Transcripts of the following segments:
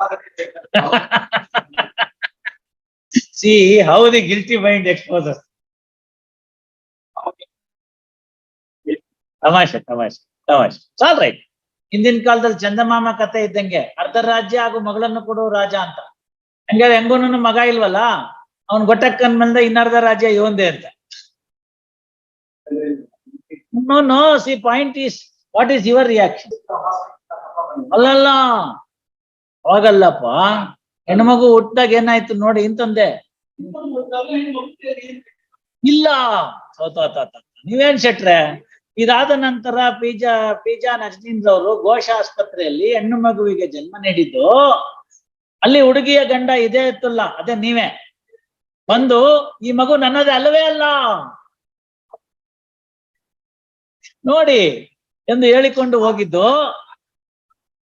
See, how the guilty mind exposes. ತಮಾಷೆ ತಮಾಷೆ ತಮಾಷೆ. ಸಾಲ್ ರೈಟ್ ಹಿಂದಿನ ಕಾಲದಲ್ಲಿ ಚಂದಮಾಮ ಕತೆ ಇದ್ದಂಗೆ ಅರ್ಧ ರಾಜ್ಯ ಹಾಗೂ ಮಗಳನ್ನು ಕೊಡುವ ರಾಜ ಅಂತ. ಹಂಗಾರೆ ಹೆಂಗೂನು ಮಗ ಇಲ್ವಲ್ಲ? ಅವ್ನ್ ಗೊಟ್ಟಕ್ಕನ್ ಬಂದ ಇನ್ನರ್ಧ ರಾಜ್ಯ ಇವಂದೇ ಅಂತ. No no see point is what is your reaction ಅಲ್ಲಲ್ಲ. ಅವಾಗಲ್ಲಪ್ಪ ಹೆಣ್ಮಗು ಹುಟ್ಟಾಗ ಏನಾಯ್ತು ನೋಡಿ, ಇಂತಂದೆ. ಇಲ್ಲ. ನೀವೇನ್ ಶೆಟ್ರೆ? ಇದಾದ ನಂತರ ಪಿಜಾ ಪಿಜಾ ರವರು ಘೋಷ ಆಸ್ಪತ್ರೆಯಲ್ಲಿ ಹೆಣ್ಣು ಮಗುವಿಗೆ ಜನ್ಮ ನೀಡಿದ್ದು. ಅಲ್ಲಿ ಹುಡುಗಿಯ ಗಂಡ ಇದೇ ಇತ್ತಲ್ಲ, ಅದೇ ನೀವೇ. ಬಂದು, ಈ ಮಗು ನನ್ನದೇ ಅಲ್ಲವೇ ಅಲ್ಲ. ನೋಡಿ, ಎಂದು ಹೇಳಿಕೊಂಡು ಹೋಗಿದ್ದು.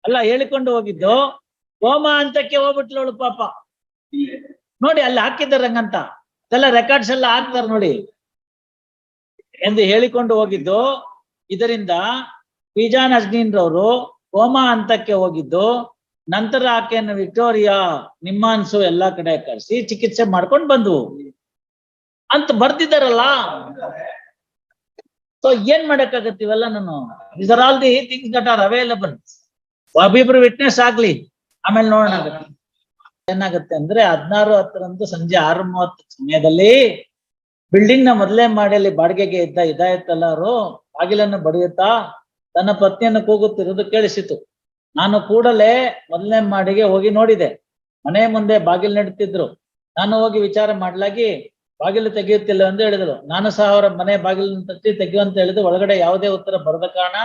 ಅಲ್ಲ, ಹೇಳಿಕೊಂಡು ಹೋಗಿದ್ದು. ಹೋಮ ಅಂತಕ್ಕೆ ಹೋಗ್ಬಿಟ್ಲವಳು ಪಾಪ. ನೋಡಿ ಅಲ್ಲಿ ಹಾಕಿದ್ದಾರೆ ಹಂಗಂತ ಎಲ್ಲ ರೆಕಾರ್ಡ್ಸ್ ಎಲ್ಲ ಹಾಕ್ತಾರೆ ನೋಡಿ. ಎಂದು ಹೇಳಿಕೊಂಡು ಹೋಗಿದ್ದು ಇದರಿಂದ ಪಿಜಾನ್ ಅಜ್ನೀನ್ರವರು ಹೋಮ ಹಂತಕ್ಕೆ ಹೋಗಿದ್ದು ನಂತರ ಆಕೆಯನ್ನು ವಿಕ್ಟೋರಿಯಾ ನಿಮ್ಮಾನ್ಸು ಎಲ್ಲಾ ಕಡೆ ಕರೆಸಿ ಚಿಕಿತ್ಸೆ ಮಾಡ್ಕೊಂಡು ಬಂದ್ವು. ಅಂತ ಬರ್ತಿದ್ದಾರಲ್ಲ ಸೊ ಏನ್ ಮಾಡಕ್ಕಾಗತ್ತೆ ಇವೆಲ್ಲ ನಾನು? Are all the things that are available ಒಬ್ಬಿಬ್ರು witness ಆಗ್ಲಿ. ಆಮೇಲೆ ನೋಡೋಣ. ಏನಾಗುತ್ತೆ ಅಂದ್ರೆ ಹದಿನಾರು ಹತ್ತರಂದು ಸಂಜೆ ಆರು ಮೂವತ್ತು ಸಮಯದಲ್ಲಿ ಬಿಲ್ಡಿಂಗ್ನ ಮೊದಲೇ ಮಾಡಿಯಲ್ಲಿ ಬಾಡಿಗೆಗೆ ಇದ್ದ ಇದಾಯತ್ತಲ್ಲರು ಬಾಗಿಲನ್ನು ಬಡಿಯುತ್ತಾ ತನ್ನ ಪತ್ನಿಯನ್ನು ಕೂಗುತ್ತಿರುವುದು ಕೇಳಿಸಿತು. ನಾನು ಕೂಡಲೇ ಮೊದಲನೇ ಮಾಡಿಗೆ ಹೋಗಿ ನೋಡಿದೆ. ಮನೆ ಮುಂದೆ ಬಾಗಿಲು ನೆಡುತ್ತಿದ್ರು ನಾನು ಹೋಗಿ ವಿಚಾರ ಮಾಡ್ಲಾಗಿ ಬಾಗಿಲು ತೆಗೆಯುತ್ತಿಲ್ಲ ಎಂದು ಹೇಳಿದರು. ನಾನು ಸಹ ಅವರ ಮನೆ ಬಾಗಿಲನ್ನು ತಟ್ಟಿ ತೆಗೆಯುವಂತ ಹೇಳಿದು. ಒಳಗಡೆ ಯಾವುದೇ ಉತ್ತರ ಬರದ ಕಾರಣ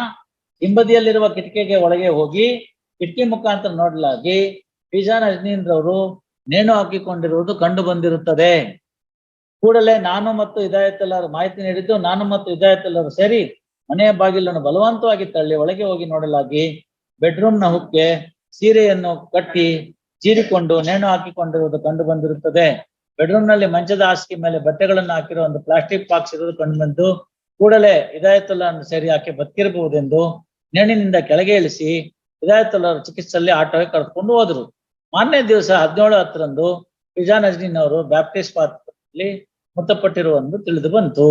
ಹಿಂಬದಿಯಲ್ಲಿರುವ ಕಿಟಕಿಗೆ ಒಳಗೆ ಹೋಗಿ ಕಿಟಕಿ ಮುಖಾಂತರ ನೋಡಲಾಗಿ ಪಿಜಾ ಅವರು ನೇಣು ಹಾಕಿಕೊಂಡಿರುವುದು ಕಂಡು ಬಂದಿರುತ್ತದೆ. ಕೂಡಲೇ ನಾನು ಮತ್ತು ಇದಾಯತಲ್ಲರು ಮಾಹಿತಿ ನೀಡಿದ್ದು, ನಾನು ಮತ್ತು ಇದಾಯತಲ್ಲರು ಸೇರಿ ಮನೆಯ ಬಾಗಿಲನ್ನು ಬಲವಂತವಾಗಿ ತಳ್ಳಿ ಒಳಗೆ ಹೋಗಿ ನೋಡಲಾಗಿ ಬೆಡ್ರೂಮ್ನ ಹುಕ್ಕೆ ಸೀರೆಯನ್ನು ಕಟ್ಟಿ ಚೀರಿಕೊಂಡು ನೇಣು ಹಾಕಿಕೊಂಡಿರುವುದು ಕಂಡು ಬಂದಿರುತ್ತದೆ. ಬೆಡ್ರೂಮ್ನಲ್ಲಿ ಮಂಚದ ಹಾಸಿಗೆ ಮೇಲೆ ಬಟ್ಟೆಗಳನ್ನು ಹಾಕಿರುವ ಒಂದು ಪ್ಲಾಸ್ಟಿಕ್ ಬಾಕ್ಸ್ ಇರುವುದು ಕಂಡು ಬಂದು ಕೂಡಲೇ ಹಿದಾಯತುಲ್ಲನ್ನು ಸೇರಿ ಆಕೆ ಬದುಕಿರಬಹುದೆಂದು ನೇಣಿನಿಂದ ಕೆಳಗೆ ಇಳಿಸಿ ಹಿದಾಯತುಲ್ಲರು ಚಿಕಿತ್ಸೆಯಲ್ಲಿ ಆಟೋಗೆ ಕರೆದುಕೊಂಡು ಹೋದ್ರು. ಮಾನ್ಯ ದಿವಸ ಹದಿನೇಳು ಹತ್ತರಂದು ಪಿಜಾ ನಜ್ನೀನ್ ಅವರು ಬ್ಯಾಪ್ಟಿಸ್ಟ್ ಪಾತ್ರದಲ್ಲಿ ಮೃತಪಟ್ಟಿರುವಂದು ತಿಳಿದು ಬಂತು.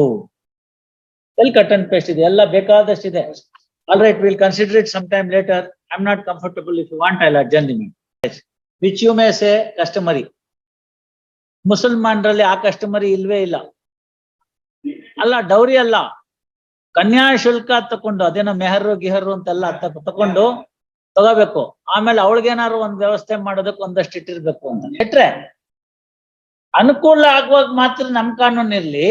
ಎಲ್ಲಿ ಕಟ್ ಅಂಡ್ ಪೇಸ್ಟ್ ಇದೆ? ಎಲ್ಲ ಬೇಕಾದಷ್ಟಿದೆ all right will consider it some time later I am not comfortable if you want I lot Jan which you may say customary ಮುಸಲ್ಮಾನರಲ್ಲಿ ಆ ಕಸ್ಟಮರಿ ಇಲ್ವೇ ಇಲ್ಲ. ಅಲ್ಲ, ಡೌರಿ ಅಲ್ಲ. ಕನ್ಯಾ ಶುಲ್ಕ ತಕೊಂಡು, ಅದೇನೋ ಮೆಹರು ಗಿಹರು ಅಂತೆಲ್ಲ ತಕೊಂಡು ತಗೋಬೇಕು. ಆಮೇಲೆ ಅವಳಿಗೇನಾದ್ರು ಒಂದ್ ವ್ಯವಸ್ಥೆ ಮಾಡೋದಕ್ಕೆ ಒಂದಷ್ಟು ಇಟ್ಟಿರ್ಬೇಕು ಅಂತ. ಇಟ್ರೆ ಅನುಕೂಲ ಆಗುವಾಗ ಮಾತ್ರ ನಮ್ ಕಾನೂನ್ ಇರ್ಲಿ.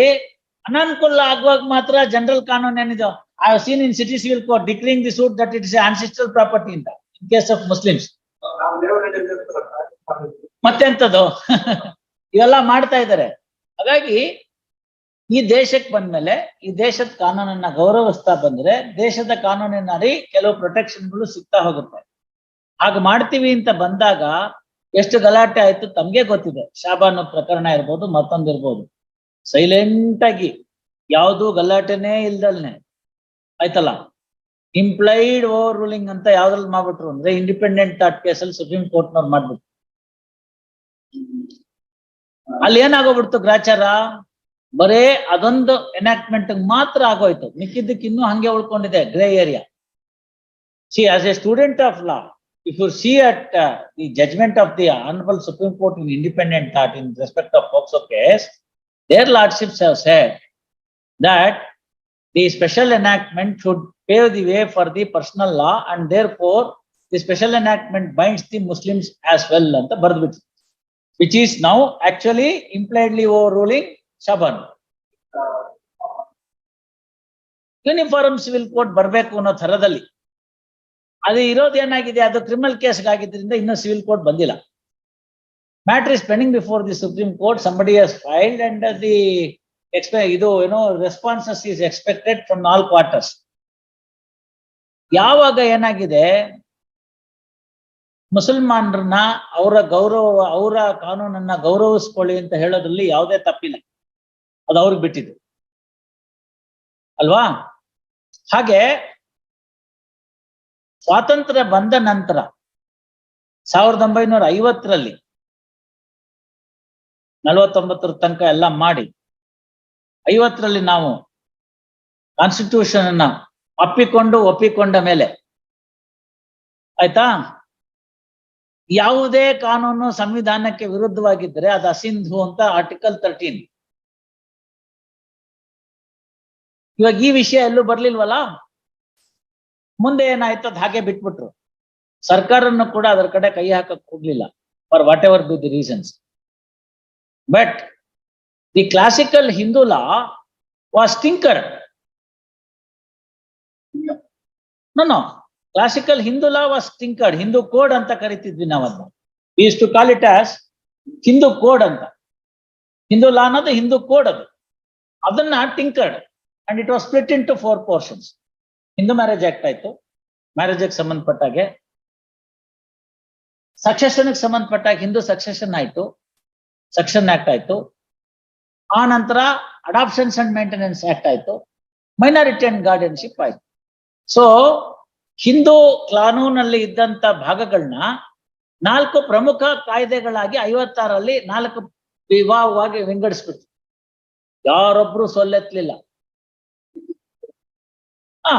ಅನಾನುಕೂಲ ಆಗುವಾಗ ಮಾತ್ರ ಜನರಲ್ ಕಾನೂನು ಏನಿದೆ I seen in city civil court declining the suit that it's ancestral property ಅಂತ ಇನ್ ಕೇಸ್ ಆಫ್ ಮುಸ್ಲಿಮ್ಸ್ ಮತ್ತೆಂತದ್ದು? ಇವೆಲ್ಲ ಮಾಡ್ತಾ ಇದ್ದಾರೆ. ಹಾಗಾಗಿ ಈ ದೇಶಕ್ಕೆ ಬಂದ್ಮೇಲೆ, ಈ ದೇಶದ ಕಾನೂನನ್ನ ಗೌರವಿಸ್ತಾ ಬಂದ್ರೆ, ದೇಶದ ಕಾನೂನಿನ ಅಡಿ ಕೆಲವು ಪ್ರೊಟೆಕ್ಷನ್ಗಳು ಸಿಗ್ತಾ ಹೋಗುತ್ತೆ. ಹಾಗೆ ಮಾಡ್ತೀವಿ ಅಂತ ಬಂದಾಗ, ಎಷ್ಟು ಗಲಾಟೆ ಆಯ್ತು ತಮ್ಗೆ ಗೊತ್ತಿದೆ. ಶಾಬಾನು ಪ್ರಕರಣ ಇರ್ಬೋದು, ಮತ್ತೊಂದು ಇರ್ಬೋದು. ಸೈಲೆಂಟ್ ಆಗಿ ಯಾವುದು ಗಲಾಟೆನೇ ಇಲ್ದಲ್ನೆ. ಆಯ್ತಲ್ಲ? ಇಂಪ್ಲೈಡ್ ಓವರ್ ರೂಲಿಂಗ್ ಅಂತ ಯಾವ್ದ್ರಲ್ಲಿ ಮಾಡ್ಬಿಟ್ರು ಅಂದ್ರೆ ಇಂಡಿಪೆಂಡೆಂಟ್ ಥಾಟ್ ಕೇಸಲ್ಲಿ ಸುಪ್ರೀಂ ಕೋರ್ಟ್ನವ್ರು ಮಾಡ್ಬಿಟ್ರು. ಅಲ್ಲಿ ಏನಾಗೋಗ್ಬಿಡ್ತು ಗ್ರಾಚಾರ? ಬರೇ ಅದೊಂದು ಎನಾಕ್ಟ್ಮೆಂಟ್ ಮಾತ್ರ ಆಗೋಯ್ತು ಮಿಕ್ಕಿದ್ದಕ್ಕೆ ಇನ್ನೂ ಹಂಗೆ ಉಳ್ಕೊಂಡಿದೆ grey area see as a student of law if you see at the judgement of the honourable Supreme Court in independent thought in respect of POCSO case their lordships have said that the special enactment should pave the way for the personal law and therefore the special enactment binds the Muslims as well ಅಂತ ಬರ್ದ್ಬಿಟ್ರು which is now actually impliedly overruling Shaban. Uniform civil code ಬರಬೇಕು ಅನ್ನೋ ಥರದಲ್ಲಿ. ಅದು ಇರೋದು ಏನಾಗಿದೆ? ಅದು criminal ಕೇಸ್ಗಾಗಿದ್ದರಿಂದ ಇನ್ನೂ ಸಿವಿಲ್ ಕೋರ್ಟ್ ಬಂದಿಲ್ಲ. Matter is pending before the Supreme Court somebody has filed and the ಎಕ್ಸ್ಪೆ ಇದು ಏನೋ responses is expected from all quarters ಯಾವಾಗ ಏನಾಗಿದೆ? ಮುಸಲ್ಮಾನರನ್ನ ಅವರ ಗೌರವ, ಅವರ ಕಾನೂನನ್ನ ಗೌರವಿಸ್ಕೊಳ್ಳಿ ಅಂತ ಹೇಳೋದ್ರಲ್ಲಿ ಯಾವುದೇ ತಪ್ಪಿಲ್ಲ. ಅದು ಅವ್ರಿಗೆ ಬಿಟ್ಟಿದ್ದು. ಅಲ್ವಾ? ಹಾಗೆ ಸ್ವಾತಂತ್ರ್ಯ ಬಂದ ನಂತರ ಸಾವಿರದ ಒಂಬೈನೂರ ಐವತ್ತರಲ್ಲಿ ನಲವತ್ತೊಂಬತ್ತರ ತನಕ ಎಲ್ಲ ಮಾಡಿ ಐವತ್ತರಲ್ಲಿ ನಾವು ಕಾನ್ಸ್ಟಿಟ್ಯೂಷನ್ ಅನ್ನ ಅಪ್ಪಿಕೊಂಡು ಒಪ್ಪಿಕೊಂಡ ಮೇಲೆ ಆಯ್ತಾ? ಯಾವುದೇ ಕಾನೂನು ಸಂವಿಧಾನಕ್ಕೆ ವಿರುದ್ಧವಾಗಿದ್ದರೆ ಅದು ಅಸಿಂಧು ಅಂತ ಆರ್ಟಿಕಲ್ ತರ್ಟೀನ್ ಇವಾಗ ಈ ವಿಷಯ ಎಲ್ಲೂ ಬರ್ಲಿಲ್ವಲ್ಲ? ಮುಂದೆ ಏನಾಯ್ತು ಅದ್ ಹಾಗೆ ಬಿಟ್ಬಿಟ್ರು. ಸರ್ಕಾರನ್ನು ಕೂಡ ಅದರ ಕಡೆ ಕೈ ಹಾಕಕ್ ಹೋಗ್ಲಿಲ್ಲ for whatever be the reasons but the classical Hindu law was tinkered no classical Hindu law was tinkered Hindu code ಅಂತ ಕರಿತಿದ್ವಿ ನಾವು ಅದನ್ನ is to call it as Hindu code ಅಂತ. ಹಿಂದೂ ಲಾ ಅನ್ನೋದು ಹಿಂದೂ ಕೋಡ್ ಅದು. ಅದನ್ನ tinkered and it was split into four portions Hindu marriage act ಆಯ್ತು. ಮ್ಯಾರೇಜ್ಗೆ ಸಂಬಂಧಪಟ್ಟಾಗೆ ಸಕ್ಸೆಷನ್ಗೆ ಸಂಬಂಧಪಟ್ಟಾಗ ಹಿಂದೂ ಸಕ್ಸೆಷನ್ ಆಯ್ತು. ಸೆಕ್ಷನ್ ಆಕ್ಟ್ ಆಯ್ತು. ಆ ನಂತರ ಅಡಾಪ್ಷನ್ಸ್ ಅಂಡ್ ಮೇಂಟೆನೆನ್ಸ್ ಆಕ್ಟ್ ಆಯ್ತು. ಮೈನಾರಿಟಿ ಅಂಡ್ ಗಾರ್ಡಿಯನ್ಶಿಪ್ ಆಯ್ತು. ಸೊ ಹಿಂದೂ ಕಾನೂನಲ್ಲಿ ಇದ್ದಂತ ಭಾಗಗಳನ್ನ ನಾಲ್ಕು ಪ್ರಮುಖ ಕಾಯ್ದೆಗಳಾಗಿ ಐವತ್ತಾರಲ್ಲಿ ನಾಲ್ಕು ವಿವಾಹವಾಗಿ ವಿಂಗಡಿಸ್ಬಿಟ್ಟು ಯಾರೊಬ್ರು ಸೊಲ್ಲೆತ್ಲಿಲ್ಲ ಹಾ,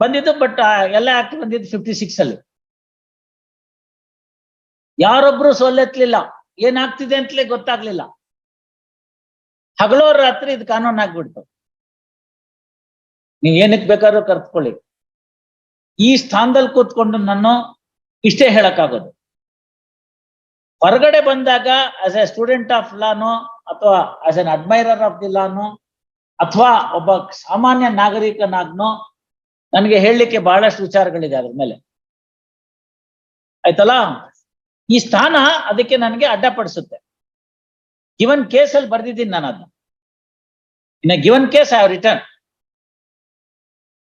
ಬಂದಿದ್ದು ಬಟ್ ಎಲ್ಲ ಆಕ್ಟ್ ಬಂದಿದ್ದು ಫಿಫ್ಟಿ ಸಿಕ್ಸ್ ಅಲ್ಲಿ. ಯಾರೊಬ್ರು ಸೋಲೆತ್ಲಿಲ್ಲ ಏನಾಗ್ತಿದೆ ಅಂತಲೇ ಗೊತ್ತಾಗ್ಲಿಲ್ಲ. ಹಗಲೋ ರಾತ್ರಿ ಇದು ಕಾನೂನು ಆಗ್ಬಿಡ್ತು. ನೀವ್ ಏನಕ್ಕೆ ಬೇಕಾದ್ರೂ ಕರ್ತ್ಕೊಳ್ಳಿ. ಈ ಸ್ಥಾನದಲ್ಲಿ ಕೂತ್ಕೊಂಡು ನಾನು ಇಷ್ಟೇ ಹೇಳಕ್ಕಾಗೋದು. ಹೊರಗಡೆ ಬಂದಾಗ ಆಸ್ ಎ ಸ್ಟೂಡೆಂಟ್ ಆಫ್ ಲಾನು ಅಥವಾ as an admirer of the ಲಾನೋ ಅಥವಾ ಒಬ್ಬ ಸಾಮಾನ್ಯ ನಾಗರಿಕನಾಗ್ನೋ ನನಗೆ ಹೇಳಲಿಕ್ಕೆ ಬಹಳಷ್ಟು ವಿಚಾರಗಳಿದೆ ಅದ್ರ ಮೇಲೆ. ಆಯ್ತಲ್ಲ? ಈ ಸ್ಥಾನ ಅದಕ್ಕೆ ನನಗೆ ಅಡ್ಡಪಡಿಸುತ್ತೆ. ಗಿವನ್ ಕೇಸ್ ಅಲ್ಲಿ ಬರ್ದಿದ್ದೀನಿ ನಾನು ಅದನ್ನ. ಇನ್ನ ಗಿವನ್ ಕೇಸ್ ಐ ರಿಟರ್ನ್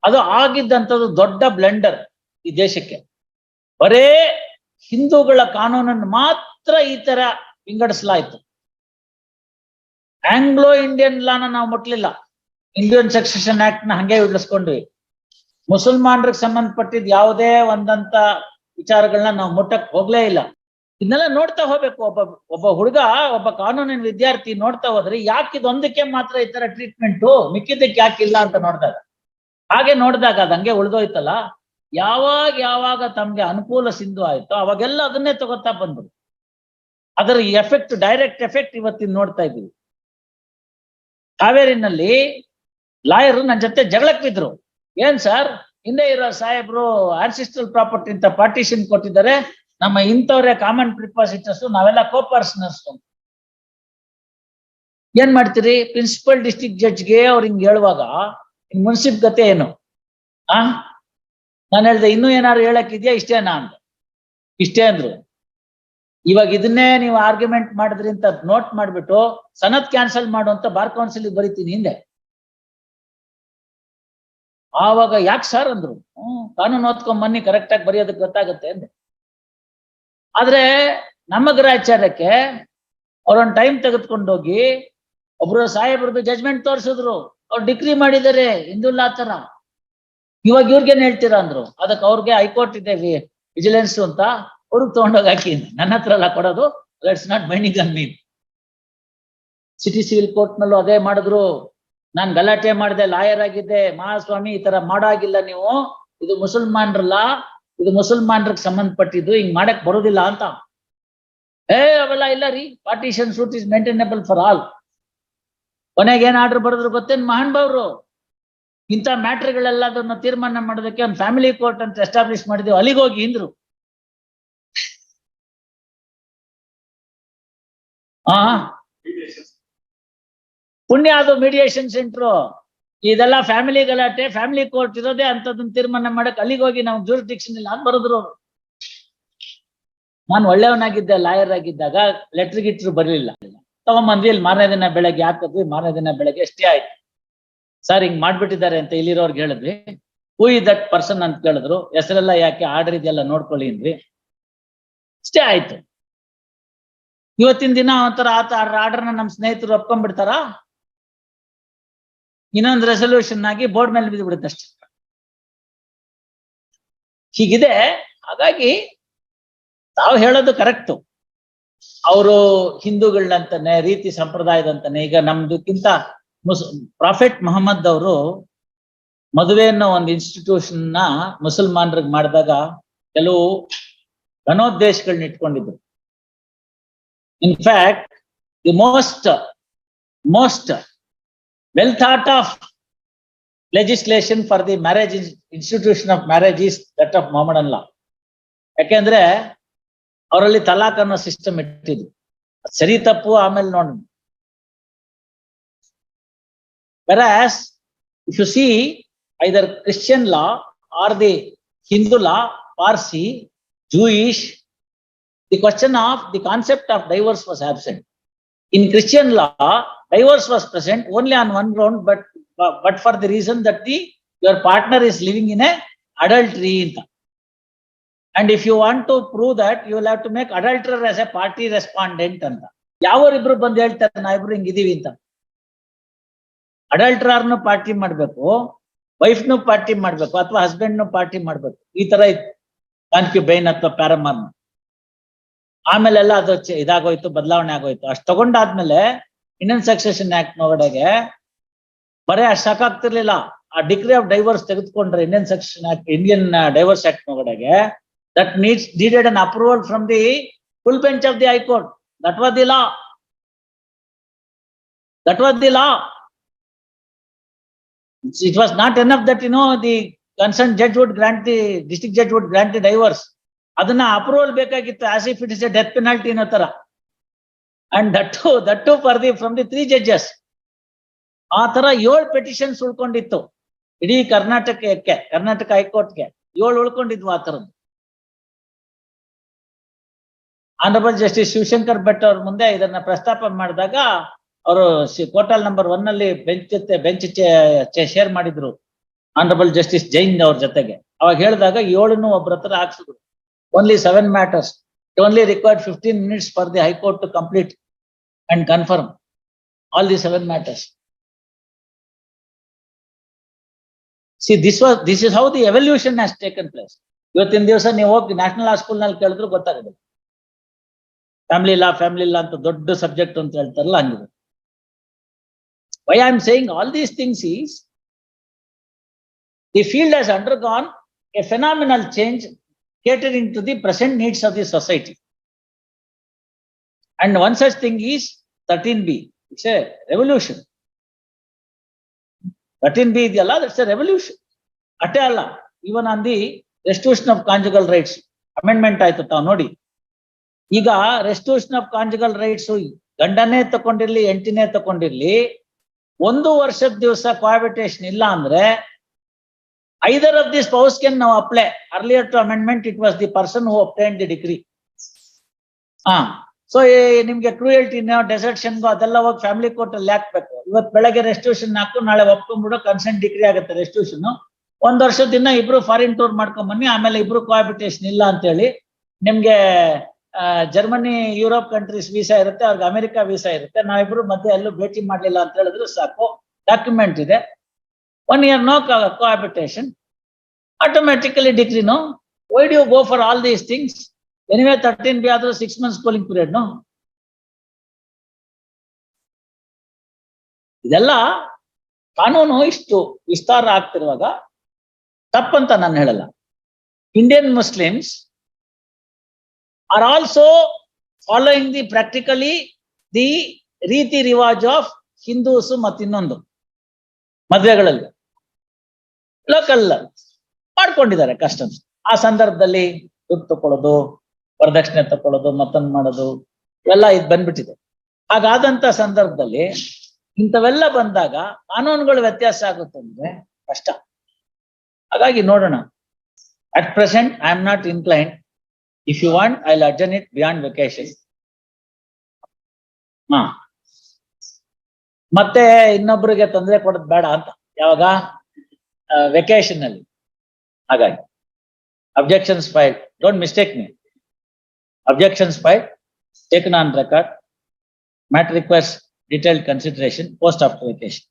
ಅದು ಆಗಿದ್ದಂಥದ್ದು ದೊಡ್ಡ ಬ್ಲೆಂಡರ್ ಈ ದೇಶಕ್ಕೆ. ಬರೇ ಹಿಂದೂಗಳ ಕಾನೂನನ್ನು ಮಾತ್ರ ಈ ತರ ವಿಂಗಡಿಸಲಾಯ್ತು. ಆಂಗ್ಲೋ ಇಂಡಿಯನ್ ಲಾನ ನಾವು ಮುಟ್ಲಿಲ್ಲ ಇಂಡಿಯನ್ ಸಕ್ಸೆಷನ್ ಆಕ್ಟ್ನ ಹಂಗೆ ಉಳಿಸ್ಕೊಂಡ್ವಿ ಮುಸಲ್ಮಾನರಿಗೆ ಸಂಬಂಧಪಟ್ಟಿದ್ ಯಾವುದೇ ಒಂದಂತ ವಿಚಾರಗಳನ್ನ ನಾವು ಮುಟ್ಟಕ್ ಹೋಗ್ಲೇ ಇಲ್ಲ ಇದನ್ನೆಲ್ಲ ನೋಡ್ತಾ ಹೋಗ್ಬೇಕು ಒಬ್ಬ ಒಬ್ಬ ಹುಡುಗ ಒಬ್ಬ ಕಾನೂನಿನ ವಿದ್ಯಾರ್ಥಿ ನೋಡ್ತಾ ಹೋದ್ರೆ ಯಾಕೆ ಇದೊಂದಕ್ಕೆ ಮಾತ್ರ ಈ ತರ ಟ್ರೀಟ್ಮೆಂಟು ಮಿಕ್ಕಿದ್ದಕ್ಕೆ ಇಲ್ಲ ಅಂತ ನೋಡಿದಾಗ ಹಾಗೆ ನೋಡಿದಾಗ ಅದು ಹಂಗೆ ಉಳ್ದೋಯ್ತಲ್ಲ ಯಾವಾಗ ಯಾವಾಗ ತಮ್ಗೆ ಅನುಕೂಲ ಸಿಂಧು ಆಯ್ತೋ ಅವಾಗೆಲ್ಲ ಅದನ್ನೇ ತಗೋತಾ ಬಂದ್ರು ಅದರ ಎಫೆಕ್ಟ್ ಡೈರೆಕ್ಟ್ ಎಫೆಕ್ಟ್ ಇವತ್ತಿನ ನೋಡ್ತಾ ಇದ್ದೀವಿ ಹಾವೇರಿನಲ್ಲಿ ಲಾಯರ್ ನನ್ನ ಜೊತೆ ಜಗಳಕ್ಕೆ ಬಿದ್ರು. ಏನ್ ಸರ್? ಹಿಂದೆ ಇರೋ ಸಾಹೇಬ್ರು ಆನ್ಸಿಸ್ಟ್ರಲ್ ಪ್ರಾಪರ್ಟಿ ಅಂತ ಪಾರ್ಟಿಷನ್ ಕೊಟ್ಟಿದ್ದಾರೆ. ನಮ್ಮ ಇಂಥವ್ರೆ ಕಾಮನ್ ಪ್ರಿಪಾಸಿಟರ್ಸ್ ನಾವೆಲ್ಲ ಕೋಪರ್ಸನರ್ಸ್ ಏನ್ ಮಾಡ್ತೀರಿ? ಪ್ರಿನ್ಸಿಪಲ್ ಡಿಸ್ಟ್ರಿಕ್ಟ್ ಜಡ್ಜ್ಗೆ ಅವ್ರು ಹಿಂಗ್ ಹೇಳುವಾಗ ಮುನ್ಸಿಪ್ ಗತೆ ಏನು? ಆ? ನಾನು ಹೇಳ್ದೆ, ಇನ್ನೂ ಏನಾದ್ರು ಹೇಳಕ್ ಇದೆಯಾ? ಇಷ್ಟೇನಾ? ಅಂದೆ. ಇಷ್ಟೇ ಅಂದ್ರು. ಇವಾಗ ಇದನ್ನೇ ನೀವು ಆರ್ಗ್ಯುಮೆಂಟ್ ಮಾಡಿದ್ರಿ ಅಂತ ನೋಟ್ ಮಾಡ್ಬಿಟ್ಟು ಸನತ್ ಕ್ಯಾನ್ಸಲ್ ಮಾಡು ಅಂತ ಬಾರ್ ಕೌನ್ಸಿಲ್ ಬರೀತೀನಿ ಹಿಂದೆ. ಆವಾಗ ಯಾಕೆ ಸರ್ ಅಂದ್ರು? ಕಾನೂನು ಓದ್ಕೊಂಡ್ ಬನ್ನಿ ಕರೆಕ್ಟ್ ಆಗಿ ಬರೆಯೋದಕ್ಕೆ ಗೊತ್ತಾಗುತ್ತೆ ಅಂದೆ. ಆದ್ರೆ ನಮ್ಮ ಗ್ರಹಾಚಾರ್ಯಕ್ಕೆ ಅವ್ರೊಂದು ಟೈಮ್ ತೆಗೆದುಕೊಂಡೋಗಿ ಒಬ್ರು ಸಾಹೇಬ್ರದ್ದು ಜಜ್ಮೆಂಟ್ ತೋರಿಸಿದ್ರು. ಅವ್ರು ಡಿಗ್ರಿ ಮಾಡಿದ್ದಾರೆ ಹಿಂದುಲ್ಲ ಆತರ. ಇವಾಗ ಇವ್ರಿಗೇನ್ ಹೇಳ್ತೀರಾ ಅಂದ್ರು? ಅದಕ್ಕೆ ಅವ್ರಿಗೆ ಹೈಕೋರ್ಟ್ ಇದೆ ವಿಜಿಲೆನ್ಸ್ ಅಂತ. ಅವ್ರಿಗೆ ತಗೊಂಡೋಗಿ ಹಾಕಿ ನನ್ನ ಹತ್ರ ಅಲ್ಲ ಕೊಡೋದು it's not mining an mean city civil court ನಲ್ಲೂ ಅದೇ ಮಾಡಿದ್ರು. ನಾನು ಗಲಾಟೆ ಮಾಡಿದೆ, ಲಾಯರ್ ಆಗಿದ್ದೆ. ಮಹಾಸ್ವಾಮಿ, ಈ ತರ ಮಾಡಾಗಿಲ್ಲ ನೀವು. ಇದು ಮುಸಲ್ಮಾನ್ರಲ್ಲ. ಇದು ಮುಸಲ್ಮಾನ್ರಿಗೆ ಸಂಬಂಧಪಟ್ಟಿದ್ದು. ಹಿಂಗ್ ಮಾಡಕ್ ಬರೋದಿಲ್ಲ ಅಂತ. ಏ, ಅವೆಲ್ಲ ಇಲ್ಲ ರೀ. Partition suit is maintainable for all ಕೊನೆಗೆ ಏನ್ ಆರ್ಡರ್ ಬರೆದ್ರು ಗೊತ್ತೇನ್? ಮಹಾನ್ ಬಾವ್ರು. ಇಂಥ ಮ್ಯಾಟ್ರಿಗಳೆಲ್ಲದನ್ನ ತೀರ್ಮಾನ ಮಾಡೋದಕ್ಕೆ ಒಂದು ಫ್ಯಾಮಿಲಿ ಕೋರ್ಟ್ ಅಂತ ಎಸ್ಟಾಬ್ಲಿಷ್ ಮಾಡಿದ್ವಿ. ಅಲ್ಲಿಗೆ ಹೋಗಿ ಇಂದ್ರು ಹಾ ಪುಣ್ಯ ಅದು ಮೀಡಿಯೇಷನ್ ಸೆಂಟ್ರು ಇದೆಲ್ಲ ಫ್ಯಾಮಿಲಿ ಗಲಾಟೆ ಫ್ಯಾಮಿಲಿ ಕೋರ್ಟ್ ಇರೋದೇ ಅಂತದನ್ನ ತೀರ್ಮಾನ ಮಾಡಕ್ ಅಲ್ಲಿಗೆ ಹೋಗಿ ನಾವು ಜೂರಿಸ್ಡಿಕ್ಷನ್ ಇಲ್ಲ ಅಂತ ಬರೆದ್ರು ಅವರು. ನಾನು ಒಳ್ಳೆಯವನಾಗಿದ್ದೆ ಲಾಯರ್ ಆಗಿದ್ದಾಗ ಲೆಟರ್ ಗಿಟ್ರು ಬರಲಿಲ್ಲ. ತಗೊಂಬಂದ್ವಿ, ಇಲ್ಲಿ ಮಾರನೇ ದಿನ ಬೆಳಗ್ಗೆ ಹಾಕಿದ್ವಿ ಮಾರನೇ ದಿನ ಬೆಳಗ್ಗೆ ಎಷ್ಟೇ ಆಯ್ತು. ಸರ್ ಹಿಂಗ್ ಮಾಡ್ಬಿಟ್ಟಿದ್ದಾರೆ ಅಂತ ಇಲ್ಲಿರೋರ್ಗೆ ಹೇಳಿದ್ವಿ. ಹೂ ಇ ದಟ್ ಪರ್ಸನ್ ಅಂತ ಕೇಳಿದ್ರು. ಹೆಸರೆಲ್ಲ ಯಾಕೆ ಆರ್ಡರ್ ಇದೆಲ್ಲ ನೋಡ್ಕೊಳ್ಳಿ ಅಂದ್ರಿ ಅಷ್ಟೇ ಆಯ್ತು. ಇವತ್ತಿನ ದಿನ ಒಂಥರ ಆತ ಆರ್ಡರ್ನ ನಮ್ಮ ಸ್ನೇಹಿತರು ಒಪ್ಕೊಂಡ್ಬಿಡ್ತಾರ? ಇನ್ನೊಂದು ರೆಸೊಲ್ಯೂಷನ್ ಆಗಿ ಬೋರ್ಡ್ ಮೇಲೆ ಬಿದ್ದು ಬಿಡುತ್ತೆ ಅಷ್ಟೇ. ಹೀಗಿದೆ. ಹಾಗಾಗಿ ತಾವು ಹೇಳೋದು ಕರೆಕ್ಟು ಅವರು ಹಿಂದೂಗಳಂತಾನೆ, ರೀತಿ ಸಂಪ್ರದಾಯದಂತಾನೆ, ಈಗ ನಮ್ದಕ್ಕಿಂತ ಮುಸ್ ಪ್ರಾಫೆಟ್ ಮೊಹಮ್ಮದ್ ಅವರು ಮದುವೆ ಅನ್ನೋ ಒಂದು ಇನ್ಸ್ಟಿಟ್ಯೂಷನ್ನ ಮುಸಲ್ಮಾನರಿಗೆ ಮಾಡಿದಾಗ ಕೆಲವು ಘನೋದ್ದೇಶಗಳನ್ನ ಇಟ್ಕೊಂಡಿದ್ರು. In fact the most, most well thought of legislation for the marriage institution of marriage is that of Mohammed ಅಲ್ಲಾ ಯಾಕೆಂದ್ರೆ ಅವರಲ್ಲಿ ತಲಾಖ್ ಅನ್ನೋ ಸಿಸ್ಟಮ್ ಇಟ್ಟಿದ್ರು ಸರಿ ತಪ್ಪು ಆಮೇಲೆ ನೋಡೋಣ. Whereas if you see either Christian law or the Hindu law Parsi Jewish, the question of the concept of divorce was absent. In Christian law, divorce was present only on one ground, but but for the reason that the your partner is living in a adultery. And if you want to prove that, you will have to make adulterer as a party respondent ಅಂತ. ಯಾವರಿಬ್ರು ಬಂದು ಹೇಳ್ತಾರೆ ನಾವಿಬ್ರು ಹಿಂಗಿದೀವಿ ಅಂತ. ಅಡಲ್ಟ್ರಾರ್ನು party ಮಾಡ್ಬೇಕು ವೈಫ್ನು party ಮಾಡ್ಬೇಕು ಅಥವಾ ಹಸ್ಬೆಂಡ್ನು ಪಾರ್ಟಿ ಮಾಡ್ಬೇಕು ಈ ತರ ಇತ್ತು ಕಾನ್ಕ್ಯುಬೈನ್ ಅಥವಾ ಪ್ಯಾರಮಾರ್ನ ಆಮೇಲೆಲ್ಲ ಅದು ಇದಾಗೋಯ್ತು, ಬದಲಾವಣೆ ಆಗೋಯ್ತು. ಅಷ್ಟು ತಗೊಂಡಾದ್ಮೇಲೆ ಇಂಡಿಯನ್ ಸಕ್ಸೆಷನ್ ಆಕ್ಟ್ ಒಳಗಡೆಗೆ ಬರೇ ಅಷ್ಟು ಸಾಕಾಗ್ತಿರ್ಲಿಲ್ಲ. ಆ ಡಿಗ್ರಿ ಆಫ್ ಡೈವರ್ಸ್ ತೆಗೆದುಕೊಂಡ್ರೆ Indian section act Indian divorce act ಒಳಗಡೆಗೆ that needs needed an approval from the full bench of the high court that was the law that was the law it was not an of that you know the concern judge would grant the district judge would grant the divorce. ಅದನ್ನ approval ಬೇಕಾಗಿತ್ತು. As if it is a death penalty ಅನ್ನೋ ತರ. And that that for the from the three judges ಆ ತರ ಏಳು petitions ಉಳ್ಕೊಂಡಿತ್ತು. ಇಡೀ ಕರ್ನಾಟಕಕ್ಕೆ, ಕರ್ನಾಟಕ ಹೈಕೋರ್ಟ್ಗೆ ಏಳು ಉಳ್ಕೊಂಡಿದ್ವು ಆ ತರದ್ದು. ಆನರಬಲ್ ಜಸ್ಟಿಸ್ ಶಿವಶಂಕರ್ ಭಟ್ ಅವ್ರ ಮುಂದೆ ಇದನ್ನ ಪ್ರಸ್ತಾಪ ಮಾಡಿದಾಗ ಅವರು ಕೋಟಲ್ ನಂಬರ್ ಒನ್ ಅಲ್ಲಿ ಬೆಂಚ್ ಜೊತೆ ಬೆಂಚ್ ಶೇರ್ ಮಾಡಿದ್ರು. ಆನರಬಲ್ ಜಸ್ಟಿಸ್ ಜೈನ್ ಅವ್ರ ಜೊತೆಗೆ. ಅವಾಗ ಹೇಳಿದಾಗ ಏಳನ್ನು ಒಬ್ಬರ ಹತ್ರ ಹಾಕ್ಸಿದ್ರು. Only seven matters only required fifteen minutes for the high court to complete and confirm all the seven matters see this was this is how the evolution has taken place ಇವತ್ತಿನ ದಿವಸ ನೀವು ಹೋಗಿ ನ್ಯಾಷನಲ್ ಲಾ ಸ್ಕೂಲ್ನಲ್ಲಿ ಕೇಳಿದ್ರು ಗೊತ್ತಾಗೋದಿಲ್ಲ family ಲಾ family ಲಾ ಅಂತ ದೊಡ್ಡ subject ಅಂತ ಹೇಳ್ತಾರಲ್ಲ ಹಂಗಿದೆ. Why I am saying all these things is, the field has undergone a phenomenal change catering to the present needs of the society. And one such thing is 13B. It's a revolution. 13B ಇದೆಯಲ್ಲ that's a revolution. ಅಷ್ಟೇ ಅಲ್ಲ even on the restitution of conjugal rights amendment ಆಯ್ತು ತಾವು ನೋಡಿ ಈಗ restitution of conjugal rights ಗಂಡನೇ ತಕೊಂಡಿರ್ಲಿ, ಎಂಟಿನೇ ತಕೊಂಡಿರ್ಲಿ, ಒಂದು ವರ್ಷದ ದಿವಸ ಕೋಹಾಬಿಟೇಷನ್ ಇಲ್ಲ ಅಂದ್ರೆ either of the spouse can ನಾವು apply earlier to amendment it was the person who obtain the degree ಹಾ. ಸೊ ನಿಮ್ಗೆ ಕ್ರೂಯಲ್ಟಿನೋ ಡೆಸರ್ಟ್ಷನ್ಗೂ ಅದೆಲ್ಲ ಹೋಗಿ ಫ್ಯಾಮಿಲಿ ಕೋರ್ಟ್ ಹಾಕ್ಬೇಕು. ಇವತ್ತು ಬೆಳಗ್ಗೆ ರೆಸ್ಟ್ಯೂಷನ್ ಹಾಕು, ನಾಳೆ ಒಪ್ಕೊಂಡ್ಬಿಡು ಕನ್ಸೆಂಟ್ ಡಿಗ್ರಿ ಆಗುತ್ತೆ ರೆಸ್ಟಿಟ್ಯೂಷನ್ ಒಂದ್ ವರ್ಷದಿಂದ ಇಬ್ರು ಫಾರಿನ್ ಟೂರ್ ಮಾಡ್ಕೊಂಡ್ ಬನ್ನಿ, ಆಮೇಲೆ ಇಬ್ರು ಕೋಹಾಬಿಟೇಷನ್ ಇಲ್ಲ ಅಂತ ಹೇಳಿ ನಿಮ್ಗೆ ಜರ್ಮನಿ ಯುರೋಪ್ ಕಂಟ್ರೀಸ್ ವೀಸಾ ಇರುತ್ತೆ, ಅವ್ರಿಗೆ ಅಮೆರಿಕ ವೀಸಾ ಇರುತ್ತೆ. ನಾವಿಬ್ರು ಮಧ್ಯೆ ಎಲ್ಲೂ ಭೇಟಿ ಮಾಡ್ಲಿಲ್ಲ ಅಂತ ಹೇಳಿದ್ರು ಸಾಕು. ಡಾಕ್ಯುಮೆಂಟ್ ಇದೆ. One year no cohabitation automatically ಡಿಗ್ರಿನು why do go for all these things anyway thirteen B ಆದ್ರೂ six months cooling period no ಇದೆಲ್ಲ ಕಾನೂನು ಇಷ್ಟು ವಿಸ್ತಾರ ಆಗ್ತಿರುವಾಗ ತಪ್ಪಂತ ನಾನು ಹೇಳಲ್ಲ. Indian Muslims are also following the practically the ರೀತಿ ರಿವಾಜ್ ಆಫ್ ಹಿಂದೂಸ್ ಮತ್ತಿನ್ನೊಂದು ಮದ್ವೆಗಳಲ್ಲಿ. ಲೋಕಲ್ ಮಾಡ್ಕೊಂಡಿದ್ದಾರೆ ಕಸ್ಟಮ್ಸ್ ಆ ಸಂದರ್ಭದಲ್ಲಿ ದುಡ್ಡು ತಕೊಳ್ಳೋದು, ವರದಕ್ಷಿಣೆ ತಕೊಳ್ಳೋದು, ಮತ್ತೊಂದು ಮಾಡೋದು, ಎಲ್ಲ ಇದು ಬಂದ್ಬಿಟ್ಟಿದೆ. ಹಾಗಾದಂತ ಸಂದರ್ಭದಲ್ಲಿ ಇಂಥವೆಲ್ಲ ಬಂದಾಗ ಕಾನೂನುಗಳು ವ್ಯತ್ಯಾಸ ಆಗುತ್ತೆ ಅಂದ್ರೆ ಕಷ್ಟ. ಹಾಗಾಗಿ ನೋಡೋಣ. At present I am not incline if you want I adjourn it beyond vacation ಹಾ. ಮತ್ತೆ ಇನ್ನೊಬ್ರಿಗೆ ತೊಂದರೆ ಕೊಡೋದು ಬೇಡ ಅಂತ. ಯಾವಾಗ? ವೆಕೇಶನ್ ಅಲ್ಲಿ ಹಾಗಾಗಿ objections file don't mistake me objections file taken on record mat request detailed consideration post after vacation